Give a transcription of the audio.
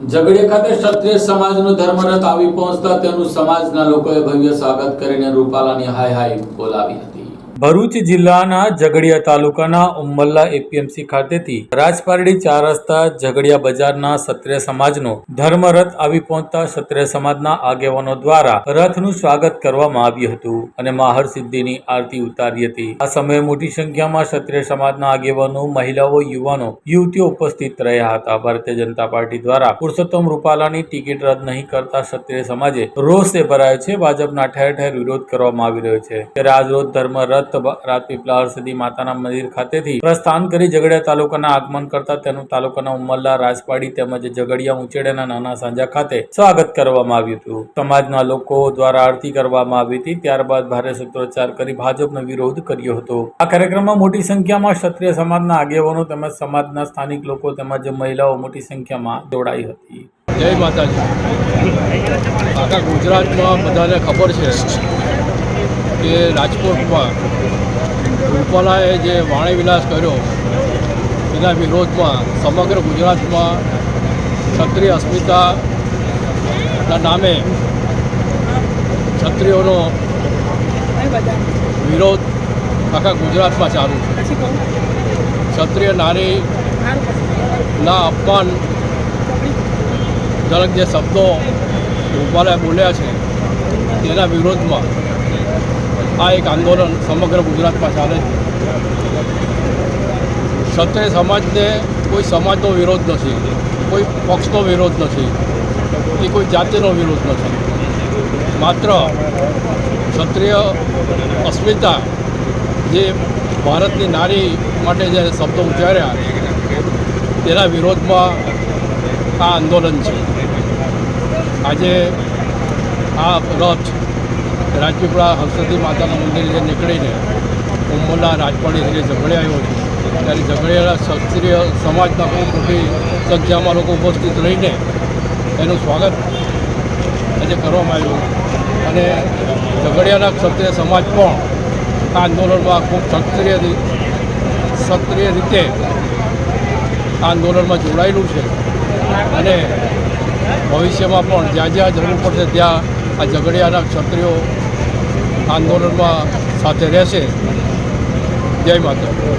ઝઘડિયા ખાતે ક્ષત્રિય સમાજનો ધર્મરથ આવી પહોંચતા તેનું સમાજના લોકોએ ભવ્ય સ્વાગત કરીને રૂપાલાની હાય હાય બોલાવી હતી. ભરૂચ જિલ્લાના ઝઘડિયા તાલુકાના ઉમ્મલ્લા એપીએમસી ખાતેથી રાજપારડી ચાર રસ્તા ઝઘડિયા બજારના ક્ષત્રિય સમાજનો ધર્મરથ આવી પહોંચતા ક્ષત્રિય સમાજના આગેવાનો દ્વારા રથનું સ્વાગત કરવામાં આવ્યું હતું અને માહર સિદ્ધિની આરતી ઉતારી હતી. આ સમયે મોટી સંખ્યામાં ક્ષત્રિય સમાજના આગેવાનો, મહિલાઓ, યુવાનો, યુવતીઓ ઉપસ્થિત રહ્યા હતા. ભારતીય જનતા પાર્ટી દ્વારા પુરુષોત્તમ રૂપાલાની ટિકિટ રદ નહીં કરતા ક્ષત્રિય સમાજે રોષે ભરાયો છે. ભાજપના ઠેર ઠેર વિરોધ કરવામાં આવી રહ્યો છે. ત્યારે આજરોજ ધર્મ રથ રાજપીપળા સુધી માતાના મંદિર ખાતેથી પ્રસ્થાન કરી ઝઘડિયા તાલુકાના આગમન કરતા તેનું તાલુકાના ઉમરલા રાજપાડી તેમજ ઝઘડિયા, ઉંચેડાના નાના સાંજા ખાતે સ્વાગત કરવામાં આવ્યું હતું. સમાજના લોકો દ્વારા આરતી કરવામાં આવી હતી. ત્યારબાદ ભારે સૂત્રોચ્ચાર કરી ભાજપનો વિરોધ કર્યો હતો. આ કાર્યક્રમમાં મોટી સંખ્યામાં ક્ષત્રિય સમાજના આગેવાનો તેમજ સમાજના સ્થાનિક લોકો તેમજ મહિલાઓ મોટી સંખ્યામાં જોડાઈ હતી. જય માતાજી. આખા ગુજરાતમાં બધાને ખબર છે કે રાજકોટમાં રૂપાલાએ જે વાણીવિલાસ કર્યો, એના વિરોધમાં સમગ્ર ગુજરાતમાં ક્ષત્રિય અસ્મિતાના નામે ક્ષત્રિયોનો વિરોધ આખા ગુજરાતમાં ચાલુ છે. ક્ષત્રિય નારીના અપમાન જનક જે શબ્દો રૂપાલાએ બોલ્યા છે, તેના વિરોધમાં આ એક આંદોલન સમગ્ર ગુજરાતમાં ચાલે છે. ક્ષત્રિય સમાજને કોઈ સમાજનો વિરોધ નથી, કોઈ પક્ષનો વિરોધ નથી કે કોઈ જાતિનો વિરોધ નથી. માત્ર ક્ષત્રિય અસ્મિતા જે ભારતની નારી માટે જે શબ્દો ઉચ્ચાર્યા, તેના વિરોધમાં આ આંદોલન છે. આજે આ રથ રાજપીપળા હરસદી માતાના મંદિરે નીકળીને ઉમરના રાજપાડી જે ઝઘડે આવ્યો છે, ત્યારે ઝઘડેલા ક્ષત્રિય સમાજના ખૂબ મોટી સંખ્યામાં લોકો ઉપસ્થિત રહીને એનું સ્વાગત આજે કરવામાં આવ્યું. અને ઝઘડિયાના ક્ષત્રિય સમાજ પણ આ આંદોલનમાં ખૂબ ક્ષત્રિય સક્રિય રીતે આંદોલનમાં જોડાયેલું છે. અને ભવિષ્યમાં પણ જ્યાં જ્યાં જરૂર પડશે ત્યાં આ ઝઘડિયાના ક્ષત્રિયો આંદોલનમાં સાથે રહેશે જય માતા